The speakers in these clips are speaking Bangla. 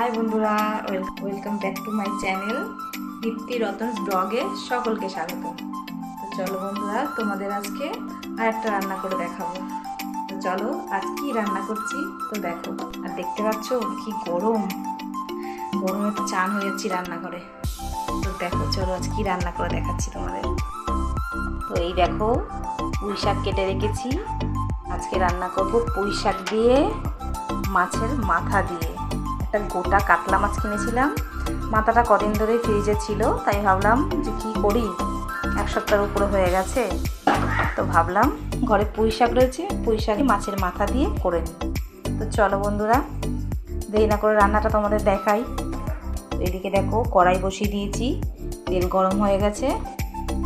হাই বন্ধুরা welcome back to my channel Dipti Ratans ব্লগে সকলকে স্বাগত। তো চলো বন্ধুরা, তোমাদের আজকে আর একটা রান্না করে দেখাবো। তো চলো, আজ কি রান্না করছি? তো দেখো, আর দেখতে পাচ্ছ কি গরম। গরমে তো চান হয়ে যাচ্ছি রান্না করে তো দেখো, চলো আজ কি রান্না করে দেখাচ্ছি তোমাদের। তো এই দেখো, পুঁই শাক কেটে রেখেছি। আজকে রান্না করব পুঁই শাক দিয়ে মাছের মাথা দিয়ে। একটা গোটা কাতলা মাছ কিনেছিলাম। মাথাটা কদিন ধরে ফ্রিজে ছিল, তাই ভাবলাম যে কী করি? এক সপ্তাহের উপরে হয়ে গেছে। তো ভাবলাম ঘরে পুঁই শাক রয়েছে, পুঁই শাকে মাছের মাথা দিয়ে করে নিই। তো চলো বন্ধুরা, দেরি না করে রান্নাটা তোমাদের দেখাই। এদিকে দেখো কড়াই বসিয়ে দিয়েছি, তেল গরম হয়ে গেছে।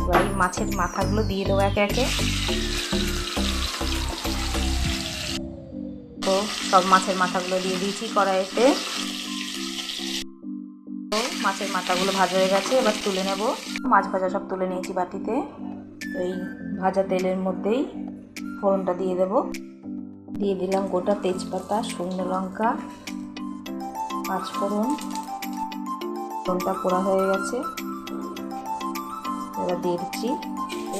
এবার এই মাছের মাথাগুলো দিয়ে দেবো একে একে। তো সব মাছের মাথাগুলো দিয়ে দিয়েছি কড়াইতে। মাছের মাথাগুলো ভাজা হয়ে গেছে, এবার তুলে নেব। মাছ ভাজা সব তুলে নিয়েছি বাটিতে। তো এই ভাজা তেলের মধ্যেই ফোড়নটা দিয়ে দেব। দিয়ে দিলাম গোটা তেজপাতা, শুকনো লঙ্কা, পাঁচ ফোড়ন। ফোড়নটা পোড়া হয়ে গেছে। এবার দিয়ে দিচ্ছি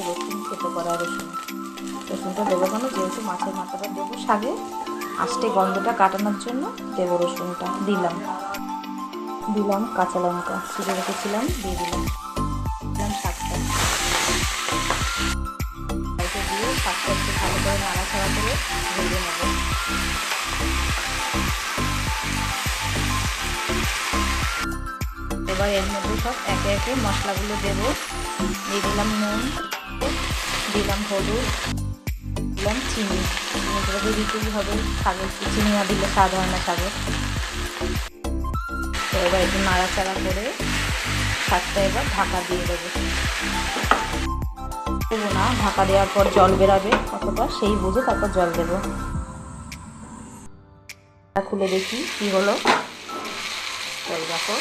রসুন খেতে করা রসুন। রসুনটা দেবো কেন? যেহেতু মাছের মাথাটা দেবো শাকে আস্তে গন্ধটা কাটানোর জন্য দেব রসুনটা। দিলাম। দিলাম কাঁচা লঙ্কা। ছিঁড়ে রেখেছিলাম, দিয়ে দিলাম। দিলাম শাকটা দিয়ে শাকটা একটু ভালো করে নাড়াচাড়া করে ভেজে নেব। এবার এর মধ্যে সব একে একে মশলাগুলো দেব। দিয়ে দিলাম নুন, দিলাম হলুদ। দিলাম চিনি। চিনিটা তো দিতেই হবে। শাকের চিনি না দিলে স্বাদ হয় না শাকের তো এবার একটু নাড়াচাড়া করে শাকটা এবার ঢাকা দিয়ে দেবো। দেবো না, ঢাকা দেওয়ার পর জল বেরাবে কতটা, সেই বুঝে তারপর জল দেবো। খুলে দেখি কি হলো। জল দেখো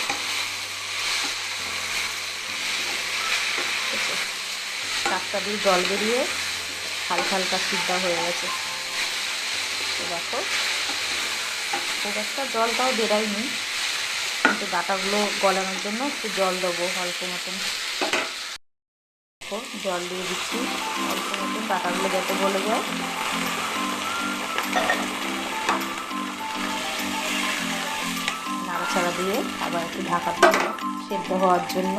শাকটা দিয়ে জল বেরিয়ে হালকা হালকা সিদ্ধ হয়ে গেছে। দেখো খুব একটা জলটাও বেরায়নি, কিন্তু ডাটাগুলো গলানোর জন্য একটু জল দেবো অল্প মতন। জল দিয়ে দিচ্ছি, অল্প মতন ডাটাগুলো যাতে গলে যায়। নাড়াচাড়া দিয়ে আবার একটু ঢাকা দিয়ে সেদ্ধ হওয়ার জন্য।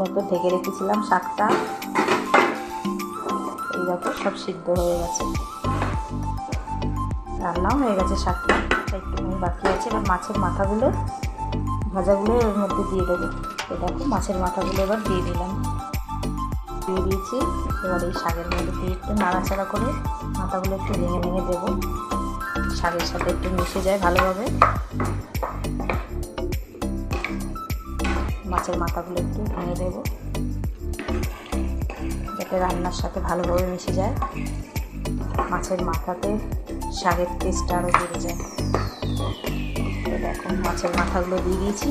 মতো ঢেকে রেখেছিলাম শাকটা। দেখো সব সিদ্ধ হয়ে গেছে। রান্নাও হয়ে গেছে শাকটা একটুখানি বাকি আছে। এবার মাছের মাথাগুলো ভাজাগুলো এর মধ্যে দিয়ে দেবো। তো দেখো, মাছের মাথাগুলো এবার দিয়ে দিলাম। দিয়ে দিয়েছি। এবার এই শাকের মধ্যে দিয়ে একটু নাড়াচাড়া করে মাথাগুলো একটু ভেঙে ভেঙে দেবো। শাকের সাথে একটু মিশে যায় ভালোভাবে। মাছের মাথাগুলো একটু ভেঙে দেবো। যাতে রান্নার সাথে ভালোভাবে মিশে যায়। মাছের মাথাতে শাকের টেস্ট আরও বেড়ে যায়। দেখো, মাছের মাথাগুলো দিয়ে দিয়েছি,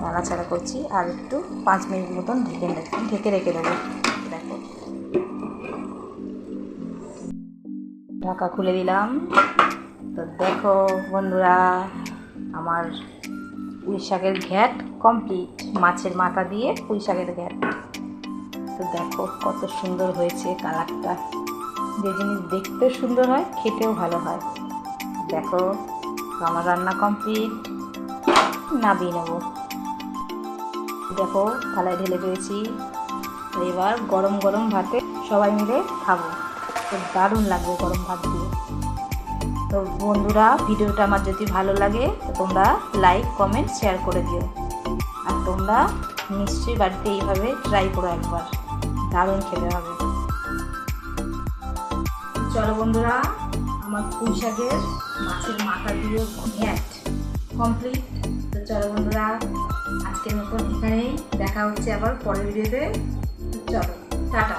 নাড়াচাড়া করছি, আর একটু পাঁচ মিনিট মতন ঢেকে ঢেকে রেখে দেবো। দেখো। ঢাকা খুলে দিলাম। তো দেখো বন্ধুরা, আমার পুঁই শাকের ঘ্যাট কমপ্লিট মাছের মাথা দিয়ে পুঁই শাকের ঘ্যাট। তো দেখো কত সুন্দর হয়েছে কালারটা। যে জিনিস দেখতেও সুন্দর হয়, খেতেও ভালো হয়। দেখো, আমার রান্না কমপ্লিট। নাবিয়ে নেব। দেখো, থালায় ঢেলে পেয়েছি এবার গরম গরম ভাতে সবাই মিলে খাব। তো দারুণ লাগবে গরম ভাত দিয়ে। তো বন্ধুরা, ভিডিওটা আমার যদি ভালো লাগে, তো তোমরা লাইক কমেন্ট শেয়ার করে দিও। আর তোমরা নিশ্চয়ই বাড়িতে এইভাবে ট্রাই করো একবার। দারুণ খেতে হবে। চলো বন্ধুরা, আমার পুঁই শাকের মাছের মাথা দিয়ে ঘ্যাট কমপ্লিট তো চলো বন্ধুরা, আজকের মতন এখানেই দেখা হচ্ছে আবার পরের ভিডিওতে। চলো, টাটা।